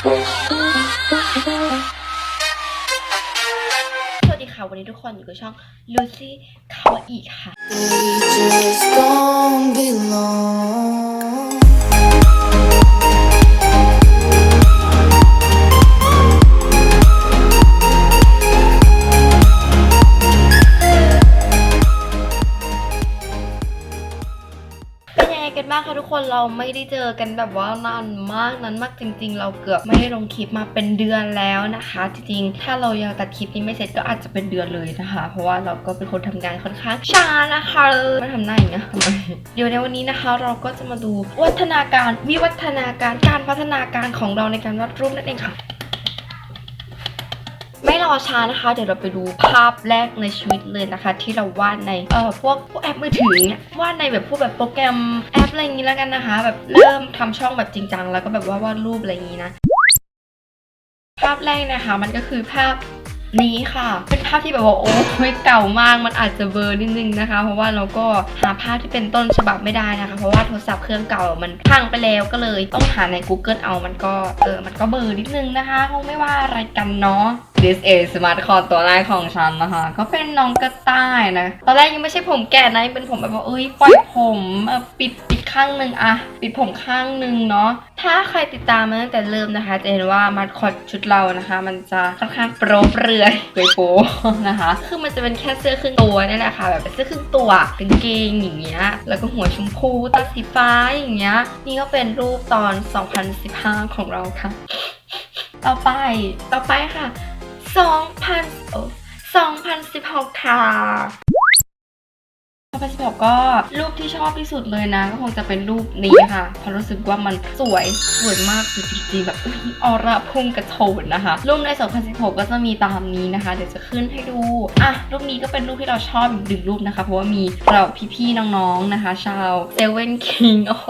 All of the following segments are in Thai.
สวัสดีค่ะ วันนี้ทุกคนอยู่กับช่อง Lucy คาวาอีค่ะ คนเราไม่ได้เจอกันแบบว่านานมากนั้นมากจริง ๆ เราเกือบไม่ได้ลงคลิปมาเป็นเดือนแล้วนะคะ จริงๆ ถ้าเรายังตัดคลิปนี้ไม่เสร็จก็อาจจะเป็นเดือนเลยนะคะ เพราะว่าเราก็เป็นคนทำงานค่อนข้างช้านะคะไม่ทำหน้าอย่างเงี้ยทำไมเดี๋ยวในวันนี้นะคะ เราก็จะมาดูวัฒนาการวิวัฒนาการการพัฒนาการของเราในการวาดรูปนั่นเองค่ะ ไม่รอช้านะคะ เดี๋ยวเราไปดูภาพแรกในชีวิตเลยนะคะ ที่เราวาดในเอ่อพวกพวกแอปมือถือเนี่ยวาดในแบบพวกแบบโปรแกรมแอปอะไรอย่างนี้แล้วกันนะคะ แบบเริ่มทำช่องแบบจริงจังแล้วก็แบบว่าวาดรูปอะไรอย่างนี้นะ ภาพแรกนะคะมันก็คือภาพนี้ค่ะ เป็นภาพที่แบบว่าโอ้ยเก่ามากมันอาจจะเบอร์นิดนึงนะคะ เพราะว่าเราก็หาภาพที่เป็นต้นฉบับไม่ได้นะคะ เพราะว่าโทรศัพท์เครื่องเก่ามันพังไปแล้วก็เลยต้องหาใน Google เอามันก็เออมันก็เบอร์นิดนึงนะคะคงไม่ว่าอะไรกันเนาะ This is Smart c o r ตัวแรกของฉันนะคะ ก็เป็นน้องกระต่ายนะ ตอนแรกยังไม่ใช่ผมแก่นะเป็นผมแบบว่าเอ้ยปล่อยผมปิดปิดข้างหนึ่งอะปิดผมข้างหนึ่งเนาะถ้าใครติดตามมาตั้งแต่เริ่มนะคะ จะเห็นว่ามัดคอตชุดเรานะคะ มันจะค่อนข้างโปรเปรื่อยเปโปนะคะ คือมันจะเป็นแค่เสื้อครึ่งตัวนี่แหละค่ะ แบบเป็นเสื้อครึ่งตัวกางเกงอย่างเงี้ยแล้วก็หัวชมพูตาสีฟ้าอย่างเงี้ยนี่ก็เป็นรูปตอน 2015 ของเราค่ะ ต่อไปต่อไปค่ะ 2,000 2,016 ค่ะ 2016ก็รูปที่ชอบที่สุดเลยนะ ก็คงจะเป็นรูปนี้ค่ะเพราะรู้สึกว่ามันสวยสวยมากจริงๆแบบออร่าพุ่งกระโถนนะคะ รูปใน 2016 ก็จะมีตามนี้นะคะ เดี๋ยวจะขึ้นให้ดูอะรูปนี้ก็เป็นรูปที่เราชอบอีกหนึ่งรูปนะคะ เพราะว่ามีเราพี่ๆน้องๆนะคะ ชาวเซเว่นคิงโอ้โห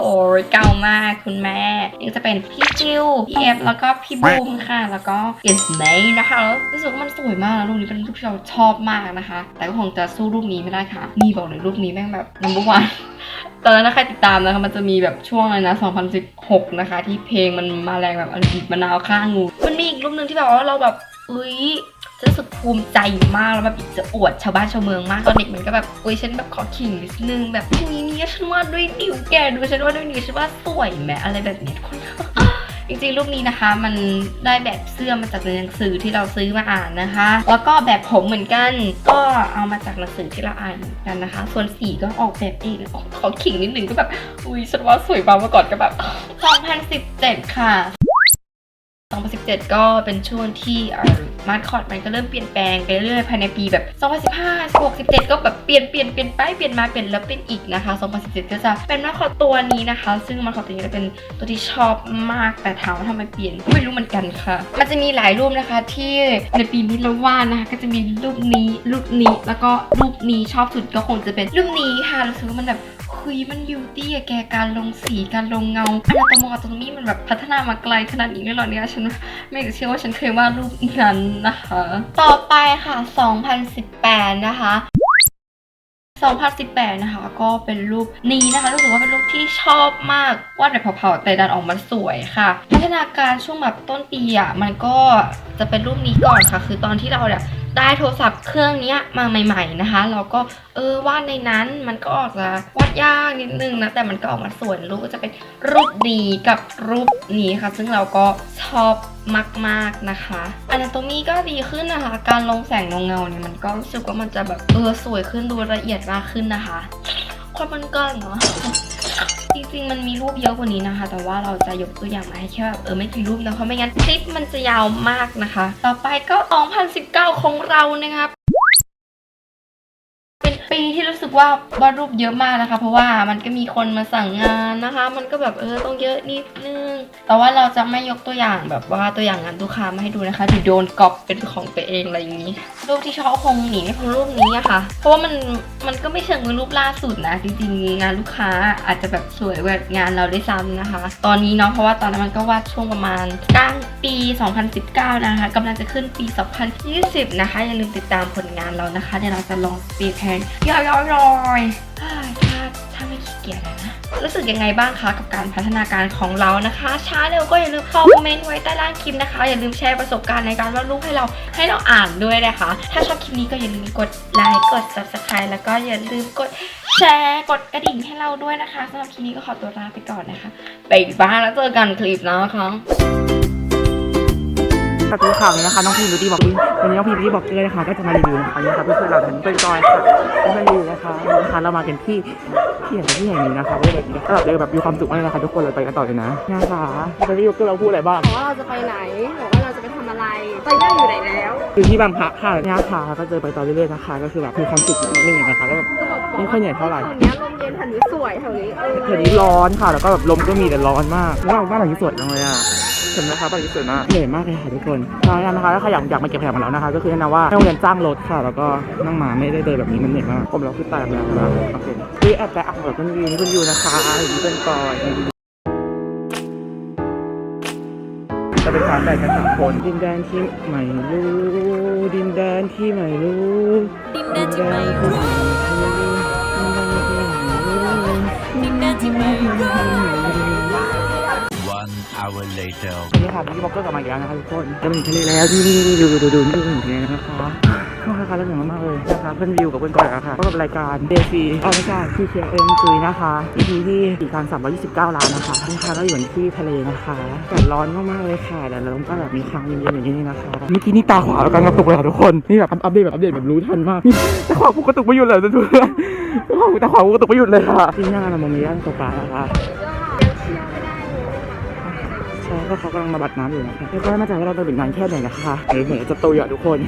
เก่ามากคุณแม่นี่จะเป็นพี่จิวพี่เอฟแล้วก็พี่บูมค่ะ แล้วก็เอสเมย์นะคะรู้สึกว่ามันสวยมากนะรูปนี้เป็นรูปที่เราชอบมากนะคะ แต่ก็คงจะสู้รูปนี้ไม่ได้ค่ะนี่บอกเลยรูปนี้แม่งแบบ number one ตอนนั้นถ้าใครติดตามนะคะมันจะมีแบบช่วงอะไรนะ 2016 นะคะ ที่เพลงมันมาแรงแบบอันบีบมะนาวข้างงู มันมีอีกรูปหนึ่งที่แบบว่าเราแบบอุ้ยจะรู้สึกภูมิใจมากแล้วแบบจะอวดชาวบ้านชาวเมืองมากตอนเด็กมันก็แบบอุ้ยฉันแบบขอขิงนิดนึงแบบนี้เนี่ยฉันวาดด้วยนิ้วแกดูฉันวาดด้วยนิ้วฉันว่าสวยแหมอะไรแบบนี้คน จริงๆรูปนี้นะคะ มันได้แบบเสื้อมาจากในหนังสือที่เราซื้อมาอ่านนะคะ แล้วก็แบบผมเหมือนกัน ก็เอามาจากหนังสือที่เราอ่านเหมือนกันนะคะ ส่วนสีก็ออกแบบเองขอขิงนิดนึงก็แบบอุ้ยฉันว่าสวยมากเมื่อก่อนก็แบบ2017 ค่ะ 2017 ก็เป็นช่วงที่มาร์คอร์ดมันก็เริ่มเปลี่ยนแปลงไปเรื่อยๆภายในปีแบบ 2015 16 17 ก็แบบเปลี่ยนเปลี่ยนเปลี่ยนไปเปลี่ยนมาเปลี่ยนแล้วเปลี่ยนอีกนะคะ 2017 ก็จะเป็นมาร์คอร์ดตัวนี้นะคะ ซึ่งมาร์คอร์ดตัวนี้จะเป็นตัวที่ชอบมากแต่ถามว่าทำไมเปลี่ยนไม่รู้เหมือนกันค่ะ มันจะมีหลายรูปนะคะที่ในปีนี้เราวาดนะคะ ก็จะมีรูปนี้รูปนี้แล้วก็รูปนี้ชอบสุดก็คงจะเป็นรูปนี้ค่ะรู้สึกว่ามันแบบ คุยมันบิวตี้อะแกการลงสีการลงเงาอนาโตมอตรงนี้มันแบบพัฒนามาไกลขนาดนี้เลยเหรอเนี่ยฉันไม่อยากจะเชื่อว่าฉันเคยวาดรูปนั้นนะคะ ต่อไปค่ะ 2018 นะคะ2018 นะคะ ก็เป็นรูปนี้นะคะรู้สึกว่าเป็นรูปที่ชอบมากวาดแบบเผาๆแต่ดันออกมาสวยค่ะ พัฒนาการช่วงแบบต้นปีอะมันก็จะเป็นรูปนี้ก่อนค่ะ คือตอนที่เราเนี่ย ได้โทรศัพท์เครื่องนี้มาใหม่ๆนะคะเราก็เออวาดในนั้นมันก็ออกจะวาดยากนิดนึงนะแต่มันก็ออกมาสวยรูปก็จะเป็นรูปนี้กับรูปนี้ค่ะ ซึ่งเราก็ชอบมากๆนะคะอนาโตมีก็ดีขึ้นนะคะ การลงแสงลงเงาเนี่ยมันก็รู้สึกว่ามันจะแบบเออสวยขึ้นดูละเอียดมากขึ้นนะคะคนมันก็เนาะ จริงๆมันมีรูปเยอะกว่านี้นะคะ แต่ว่าเราจะยกตัวอย่างมาให้แค่แบบเออไม่กี่รูปนะเพราะไม่งั้นคลิปมันจะยาวมากนะคะ ต่อไปก็ 2019 ของเรานะครับ กว่าวาดรูปเยอะมากนะคะ เพราะว่ามันก็มีคนมาสั่งงานนะคะ มันก็แบบเออต้องเยอะนิดนึง แต่ว่าเราจะไม่ยกตัวอย่างแบบว่าตัวอย่างงานลูกค้ามาให้ดูนะคะเดี๋ยวโดนก๊อปเป็นของตัวเองอะไรอย่างนี้ รูปที่ชอบคงหนีไม่พ้นรูปนี้อะค่ะ เพราะว่ามันมันก็ไม่เชิงเป็นรูปล่าสุดนะจริงๆงานลูกค้าอาจจะแบบสวยกว่างานเราได้ซ้ำนะคะ ตอนนี้เนาะเพราะว่าตอนนั้นมันก็วาดช่วงประมาณกลางปี 2019 นะคะกำลังจะขึ้นปี 2020 นะคะอย่าลืมติดตามผลงานเรานะคะเดี๋ยวเราจะลองสีแทนย่อยๆๆเฮ้ยถ้าถ้าไม่ขี้เกียจอะนะ รู้สึกยังไงบ้างคะกับการพัฒนาการของเรานะคะ ช้าเร็วก็อย่าลืมคอมเมนต์ไว้ใต้ล่างคลิปนะคะ อย่าลืมแชร์ประสบการณ์ในการวาดรูปให้เราให้เราอ่านด้วยนะคะ ถ้าชอบคลิปนี้ก็อย่าลืมกดไลค์กด subscribe แล้วก็อย่าลืมกดแชร์กดกระดิ่งให้เราด้วยนะคะสำหรับคลิปนี้ก็ขอตัวลาไปก่อนนะคะไปบ้านแล้วเจอกันคลิปหนะคะ สวัสดีค่ะวันนี้นะคะน้องพีมดูดีบอกวันนี้น้องพีมดูดีบอกเลยนะคะก็จะมารีวิวนะคะนี่นะคะเพื่อนๆเราทั้งเป็นจอยค่ะเป็นรีวิวนะคะวันนี้นะคะเรามากันที่ที่แห่งที่แห่งนี้นะคะเว้ยแบบนี้ก็แบบเลยแบบมีความสุขมากเลยนะคะทุกคนเลยไปกันต่อเลยนะนะคะวันนี้ก็เราพูดอะไรบ้างบอกว่าเราจะไปไหนบอกว่าเราจะไปทำอะไรไปได้อยู่ไหนแล้วคือที่บางพระค่ะเนี่ยค่ะก็เจอไปต่อเรื่อยๆนะคะก็คือแบบมีความสุขนิดนึงนะคะก็แบบก็บอกไม่ค่อยเหนื่อยเท่าไหร่แถวเนี้ยลมเย็นแถวนี้สวยแถวนี้เออเดี๋ยวนี้ร้อนค่ะ แล้วก็แบบลมก็มีแต่ร้อนมากว้าวบ้านหลังนี้สวยจังเลยอะ เห็นไหมคะบ้านหลังนี้สวยมากเหนื่อยมากเลยค่ะทุกคนใช่นะคะถ้าใครอยากอยากมาเก็บขยะมาแล้วนะคะ ก็คือแนะนำว่าให้โรงเรียนจ้างรถค่ะ แล้วก็นั่งมาไม่ได้เดินแบบนี้มันเหนื่อยมากผมเราคือตายแล้วนะโอเคคือแอบแต่อ่างแบบคุณยูนี่คุณยูนะคะอย่างนี้เป็นก่อนจะเป็นสามแดนกันสามคนดินแดนที่ไม่รู้ ดินแดนที่ไม่รู้ ดินแดนที่ไม่รู้ดินแดนที่ไม่รู้ One hour later. วันนี้ค่ะพี่บอกเกอร์กลับมาอีกแล้วนะคะทุกคนจะมาถึงทะเลแล้วนี่นี่ดูดูดูดูดูถึงทะเลแล้วนะคะขอบคุณค่ะแล้วเหนื่อยมากๆเลยนะคะเพื่อนวิวกับเพื่อนก้อยแล้วค่ะพบกับรายการเดซีอ๋อไม่ใช่ที่เชียร์เอ็มจุยนะคะ EP ที่สี่พันสามร้อยยี่สิบเก้าล้านนะคะนี่ค่ะเราอยู่ที่ทะเลนะคะแดดร้อนมากๆเลยค่ะแดดร้อนก็แบบมีค้างเย็นๆอย่างนี้นะคะเมื่อกี้นี่ตาขวาแล้วกันกระตุกเลยค่ะทุกคนนี่แบบอัปเดตแบบอัปเดตแบบรู้ทันมากตาขวากูกระตุกไม่หยุดเลยนะทุกคนตาขวากูกระตุกไม่หยุดเลยค่ะที่หน้าเรามองมีย่านตกปลานะคะ ใช่ก็เขากำลังมาบัดน้ำอยู่นะคะไม่ก็ไม่มั่นใจว่าเราจะถึงนานแค่ไหนนะคะหรือเหมือนจะโตอยู่อะทุกคน